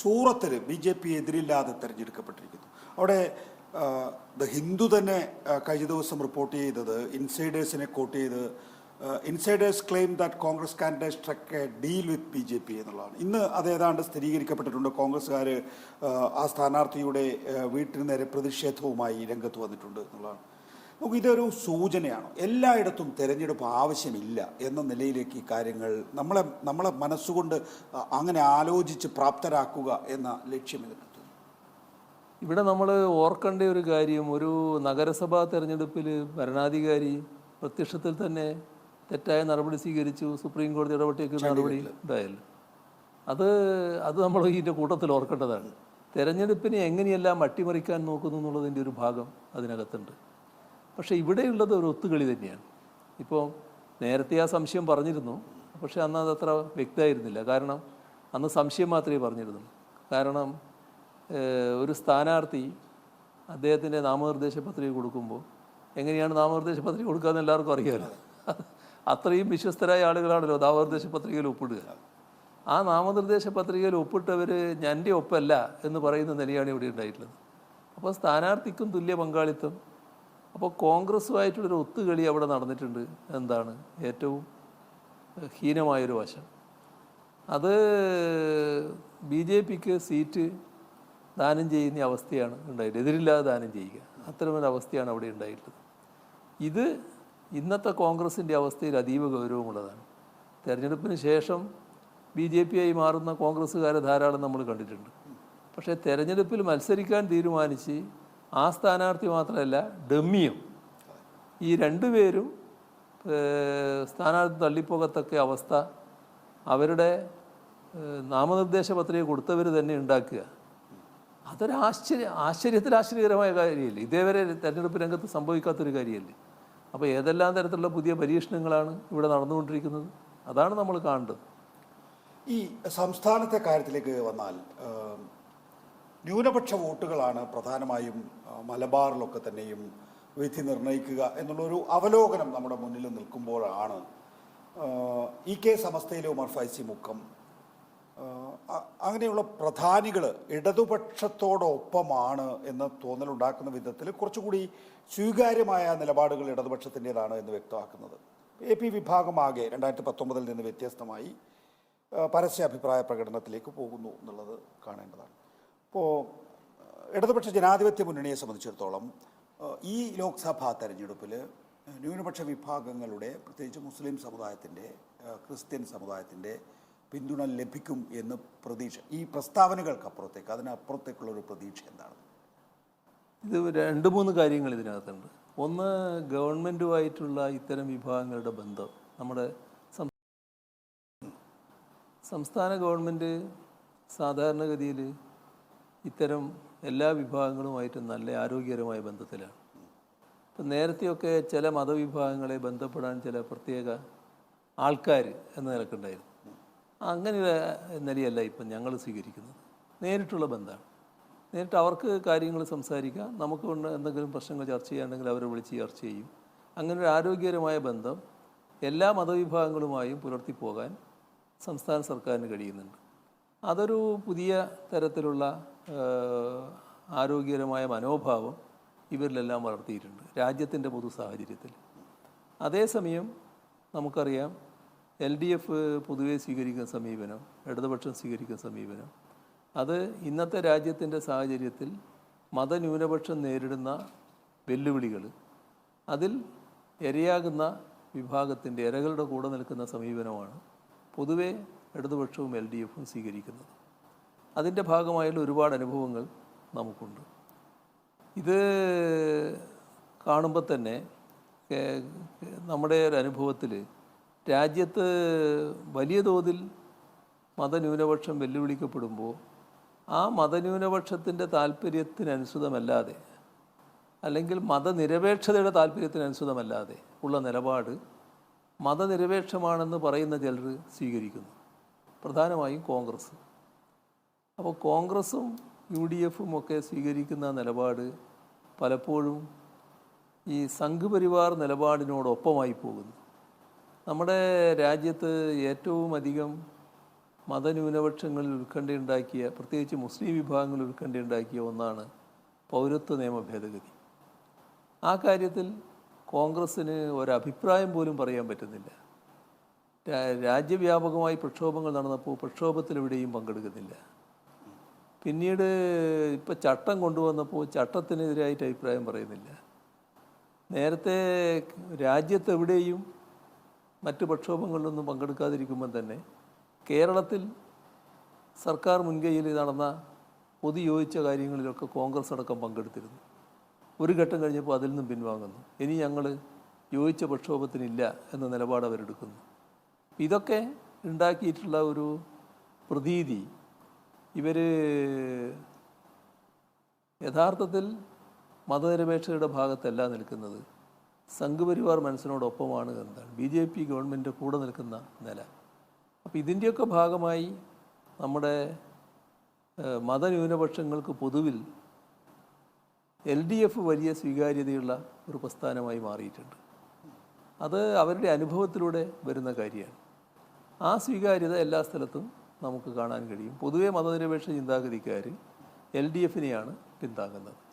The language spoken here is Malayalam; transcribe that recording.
സൂറത്തിൽ ബി ജെ പി എതിരില്ലാതെ തെരഞ്ഞെടുക്കപ്പെട്ടിരിക്കുന്നു. അവിടെ ദ ഹിന്ദു തന്നെ കഴിഞ്ഞ ദിവസം റിപ്പോർട്ട് ചെയ്തത് ഇൻസൈഡേഴ്സിനെ കോട്ട് ചെയ്ത് insiders claim that Congress candidate struck a deal with B J P എന്നുള്ളതാണ്. ഇന്ന് അത് ഏതാണ്ട് സ്ഥിരീകരിക്കപ്പെട്ടിട്ടുണ്ട്. കോൺഗ്രസ്സുകാർ ആ സ്ഥാനാർത്ഥിയുടെ വീട്ടിന് നേരെ പ്രതിഷേധവുമായി രംഗത്ത് വന്നിട്ടുണ്ട് എന്നുള്ളതാണ്. നമുക്ക് ഇതൊരു സൂചനയാണ്. എല്ലായിടത്തും തിരഞ്ഞെടുപ്പ് ആവശ്യമില്ല എന്ന നിലയിലേക്ക് ഈ കാര്യങ്ങൾ നമ്മളെ നമ്മളെ മനസ്സുകൊണ്ട് അങ്ങനെ ആലോചിച്ച് പ്രാപ്തരാക്കുക എന്ന ലക്ഷ്യം ഇതിനകത്ത് ഇവിടെ നമ്മൾ ഓർക്കേണ്ട ഒരു കാര്യം ഒരു നഗരസഭാ തെരഞ്ഞെടുപ്പിൽ ഭരണാധികാരി പ്രത്യക്ഷത്തിൽ തന്നെ തെറ്റായ നടപടി സ്വീകരിച്ചു സുപ്രീം കോടതി ഇടപെട്ടേക്ക് നടപടി ഉണ്ടായല്ലോ. അത് അത് നമ്മൾ ഇതിന്റെ കൂട്ടത്തിൽ ഓർക്കേണ്ടതാണ്. തെരഞ്ഞെടുപ്പിനെ എങ്ങനെയെല്ലാം അട്ടിമറിക്കാൻ നോക്കുന്നു എന്നുള്ളതിന്റെ ഒരു ഭാഗം അതിനകത്തുണ്ട്. പക്ഷേ ഇവിടെയുള്ളത് ഒരു ഒത്തുകളി തന്നെയാണ്. ഇപ്പോൾ നേരത്തെ ആ സംശയം പറഞ്ഞിരുന്നു. പക്ഷേ അന്ന് അതത്ര വ്യക്തമായിരുന്നില്ല. കാരണം അന്ന് സംശയം മാത്രമേ പറഞ്ഞിരുന്നു. കാരണം ഒരു സ്ഥാനാർത്ഥി അദ്ദേഹത്തിന്റെ നാമനിർദ്ദേശ പത്രിക കൊടുക്കുമ്പോൾ എങ്ങനെയാണ് നാമനിർദ്ദേശ പത്രിക കൊടുക്കുക എന്ന് എല്ലാവർക്കും അറിയാമല്ലോ അത്രയും വിശ്വസ്തരായ ആളുകളാണല്ലോ നാമനിർദ്ദേശ പത്രികയിൽ ഒപ്പിടുക. ആ നാമനിർദ്ദേശ പത്രികയിൽ ഒപ്പിട്ടവർ ഞന്റെ ഒപ്പല്ല എന്ന് പറയുന്ന നിലയാണ് ഇവിടെ ഉണ്ടായിട്ടുള്ളത്. അപ്പോൾ സ്ഥാനാർത്ഥിക്കും തുല്യ പങ്കാളിത്തം അപ്പോൾ കോൺഗ്രസ്സുമായിട്ടുള്ളൊരു ഒത്തുകളി അവിടെ നടന്നിട്ടുണ്ട്. എന്താണ്? ഏറ്റവും ഹീനമായൊരു വശം. അത് ബി ജെ പിക്ക് സീറ്റ് ദാനം ചെയ്യുന്ന അവസ്ഥയാണ് ഉണ്ടായിട്ട് എതിരില്ലാതെ ദാനം ചെയ്യുക. അത്തരമൊരു അവസ്ഥയാണ് അവിടെ ഉണ്ടായിട്ടുള്ളത്. ഇത് ഇന്നത്തെ കോൺഗ്രസിന്റെ അവസ്ഥയിൽ അതീവ ഗൗരവമുള്ളതാണ്. തെരഞ്ഞെടുപ്പിന് ശേഷം ബി ജെ പി ആയി മാറുന്ന കോൺഗ്രസ്സുകാരെ ധാരാളം നമ്മൾ കണ്ടിട്ടുണ്ട്. പക്ഷേ തെരഞ്ഞെടുപ്പിൽ മത്സരിക്കാൻ തീരുമാനിച്ച് ആ സ്ഥാനാർത്ഥി മാത്രമല്ല ഡമ്മിയും. ഈ രണ്ടുപേരും സ്ഥാനാർത്ഥി തള്ളിപ്പോകത്തക്ക അവസ്ഥ അവരുടെ നാമനിർദ്ദേശ പത്രിക കൊടുത്തവർ തന്നെ ഉണ്ടാക്കുക. അതൊരു ആശ്ചര്യ ആശ്ചര്യത്തിൽ ആശ്ചര്യകരമായ കാര്യമല്ലേ? ഇതേവരെ തെരഞ്ഞെടുപ്പ് രംഗത്ത് സംഭവിക്കാത്തൊരു കാര്യമല്ലേ? അപ്പോൾ ഏതെല്ലാം തരത്തിലുള്ള പുതിയ പരീക്ഷണങ്ങളാണ് ഇവിടെ നടന്നുകൊണ്ടിരിക്കുന്നത്? അതാണ് നമ്മൾ കാണേണ്ടത്. ഈ സംസ്ഥാനത്തെ കാര്യത്തിലേക്ക് വന്നാൽ ന്യൂനപക്ഷ വോട്ടുകളാണ് പ്രധാനമായും മലബാറിലൊക്കെ തന്നെയും വിധി നിർണയിക്കുക എന്നുള്ളൊരു അവലോകനം നമ്മുടെ മുന്നിൽ നിൽക്കുമ്പോഴാണ് ഇ കെ സമസ്തയിലെ ഉമർ ഫൈസി മുക്കം. അങ്ങനെയുള്ള പ്രധാനികൾ ഇടതുപക്ഷത്തോടൊപ്പമാണ് എന്ന് തോന്നലുണ്ടാക്കുന്ന വിധത്തിൽ കുറച്ചുകൂടി സ്വീകാര്യമായ നിലപാടുകൾ ഇടതുപക്ഷത്തിന്റെതാണ് എന്ന് വ്യക്തമാക്കുന്നത്. എ പി വിഭാഗമാകെ രണ്ടായിരത്തി പത്തൊമ്പതിൽ നിന്ന് വ്യത്യസ്തമായി പരസ്യ അഭിപ്രായ പ്രകടനത്തിലേക്ക് പോകുന്നു എന്നുള്ളത് കാണേണ്ടതാണ്. ഇപ്പോൾ ഇടതുപക്ഷ ജനാധിപത്യ മുന്നണിയെ സംബന്ധിച്ചിടത്തോളം ഈ ലോക്സഭാ തെരഞ്ഞെടുപ്പിൽ ന്യൂനപക്ഷ വിഭാഗങ്ങളുടെ പ്രത്യേകിച്ച് മുസ്ലിം സമുദായത്തിന്റെ ക്രിസ്ത്യൻ സമുദായത്തിന്റെ പിന്തുണ ലഭിക്കും എന്ന് പ്രതീക്ഷ ഈ പ്രസ്താവനകൾക്കപ്പുറത്തേക്ക് അതിനപ്പുറത്തേക്കുള്ള ഒരു പ്രതീക്ഷ എന്താണ്? ഇത് രണ്ട് മൂന്ന് കാര്യങ്ങൾ ഇതിനകത്തുണ്ട്. ഒന്ന് ഗവൺമെന്റുമായിട്ടുള്ള ഇത്തരം വിഭാഗങ്ങളുടെ ബന്ധം. നമ്മുടെ സംസ്ഥാന ഗവൺമെന്റ് സാധാരണഗതിയിൽ ഇത്തരം എല്ലാ വിഭാഗങ്ങളുമായിട്ടും നല്ല ആരോഗ്യകരമായ ബന്ധത്തിലാണ്. ഇപ്പം നേരത്തെയൊക്കെ ചില മതവിഭാഗങ്ങളെ ബന്ധപ്പെടാൻ ചില പ്രത്യേക ആൾക്കാർ എന്ന നിലക്കുണ്ടായിരുന്നു. അങ്ങനെയുള്ള നിലയല്ല ഇപ്പം ഞങ്ങൾ സ്വീകരിക്കുന്നത്. നേരിട്ടുള്ള ബന്ധമാണ്. നേരിട്ട് അവർക്ക് കാര്യങ്ങൾ സംസാരിക്കാം. നമുക്ക് എന്തെങ്കിലും പ്രശ്നങ്ങൾ ചർച്ച ചെയ്യാണ്ടെങ്കിൽ അവരെ വിളിച്ച് ചർച്ച ചെയ്യും. അങ്ങനെ ഒരു ആരോഗ്യകരമായ ബന്ധം എല്ലാ മതവിഭാഗങ്ങളുമായും പുലർത്തിപ്പോകാൻ സംസ്ഥാന സർക്കാരിന് കഴിയുന്നുണ്ട്. അതൊരു പുതിയ തരത്തിലുള്ള ആരോഗ്യകരമായ മനോഭാവം ഇവരിലെല്ലാം വളർത്തിയിട്ടുണ്ട് രാജ്യത്തിന്റെ പൊതു സാഹചര്യത്തിൽ. അതേസമയം നമുക്കറിയാം എൽ ഡി എഫ് പൊതുവെ സ്വീകരിക്കുന്ന സമീപനം ഇടതുപക്ഷം സ്വീകരിക്കുന്ന സമീപനം അത് ഇന്നത്തെ രാജ്യത്തിന്റെ സാഹചര്യത്തിൽ മതന്യൂനപക്ഷം നേരിടുന്ന വെല്ലുവിളികൾ അതിൽ ഇരയാകുന്ന വിഭാഗത്തിന്റെ ഇരകളുടെ കൂടെ നിൽക്കുന്ന സമീപനമാണ്. പൊതുവെ ഇടതുപക്ഷവും എൽ ഡി എഫും സ്വീകരിക്കുന്നത്. അതിന്റെ ഭാഗമായുള്ള ഒരുപാട് അനുഭവങ്ങൾ നമുക്കുണ്ട്. ഇത് കാണുമ്പോൾ തന്നെ നമ്മുടെ ഒരു അനുഭവത്തിൽ രാജ്യത്ത് വലിയ തോതിൽ മതന്യൂനപക്ഷം വെല്ലുവിളിക്കപ്പെടുമ്പോൾ ആ മതന്യൂനപക്ഷത്തിന്റെ താല്പര്യത്തിനനുസൃതമല്ലാതെ അല്ലെങ്കിൽ മതനിരപേക്ഷതയുടെ താല്പര്യത്തിനനുസൃതമല്ലാതെ ഉള്ള നിലപാട് മതനിരപേക്ഷമാണെന്ന് പറയുന്ന ചിലർ സ്വീകരിക്കുന്നു. പ്രധാനമായും കോൺഗ്രസ് അപ്പോൾ കോൺഗ്രസും യു ഡി എഫും ഒക്കെ സ്വീകരിക്കുന്ന നിലപാട് പലപ്പോഴും ഈ സംഘപരിവാർ നിലപാടിനോടൊപ്പമായി പോകുന്നു. നമ്മുടെ രാജ്യത്ത് ഏറ്റവും അധികം മതന്യൂനപക്ഷങ്ങളിൽ ഉത്കണ്ഠയുണ്ടാക്കിയ പ്രത്യേകിച്ച് മുസ്ലിം വിഭാഗങ്ങളിൽ ഉത്കണ്ഠയുണ്ടാക്കിയ ഒന്നാണ് പൗരത്വ നിയമ ഭേദഗതി. ആ കാര്യത്തിൽ കോൺഗ്രസ്സിന് ഒരഭിപ്രായം പോലും പറയാൻ പറ്റുന്നില്ല. രാജ്യവ്യാപകമായി പ്രക്ഷോഭങ്ങൾ നടന്നപ്പോൾ പ്രക്ഷോഭത്തിലെവിടെയും പങ്കെടുക്കുന്നില്ല. പിന്നീട് ഇപ്പം ചട്ടം കൊണ്ടുവന്നപ്പോൾ ചട്ടത്തിനെതിരായിട്ട് അഭിപ്രായം പറയുന്നില്ല. നേരത്തെ രാജ്യത്തെവിടെയും മറ്റ് പ്രക്ഷോഭങ്ങളിലൊന്നും പങ്കെടുക്കാതിരിക്കുമ്പോൾ തന്നെ കേരളത്തിൽ സർക്കാർ മുൻകൈയിൽ നടന്ന പൊതു യോജിച്ച കാര്യങ്ങളിലൊക്കെ കോൺഗ്രസ് അടക്കം പങ്കെടുത്തിരുന്നു. ഒരു ഘട്ടം കഴിഞ്ഞപ്പോൾ അതിൽ നിന്നും പിൻവാങ്ങുന്നു. ഇനി ഞങ്ങൾ യോജിച്ച പ്രക്ഷോഭത്തിനില്ല എന്ന നിലപാട് അവരെടുക്കുന്നു. ഇതൊക്കെ ഉണ്ടാക്കിയിട്ടുള്ള ഒരു പ്രതീതി. ഇവർ യഥാർത്ഥത്തിൽ മതനിരപേക്ഷയുടെ ഭാഗത്തല്ല നിൽക്കുന്നത്. സംഘപരിവാർ മനസ്സിനോടൊപ്പമാണ് എന്നതാണ്. ബി ജെ പി ഗവൺമെന്റ് കൂടെ നിൽക്കുന്ന നില. അപ്പോൾ ഇതിന്റെയൊക്കെ ഭാഗമായി നമ്മുടെ മതന്യൂനപക്ഷങ്ങൾക്ക് പൊതുവിൽ എൽ ഡി എഫ് വലിയ സ്വീകാര്യതയുള്ള ഒരു പ്രസ്ഥാനമായി മാറിയിട്ടുണ്ട്. അത് അവരുടെ അനുഭവത്തിലൂടെ വരുന്ന കാര്യമാണ്. ആ സ്വീകാര്യത എല്ലാ സ്ഥലത്തും നമുക്ക് കാണാൻ കഴിയും. പൊതുവെ മതനിരപേക്ഷ ചിന്താഗതിക്കാർ എൽ ഡി എഫിനെയാണ് പിന്താങ്ങുന്നത്.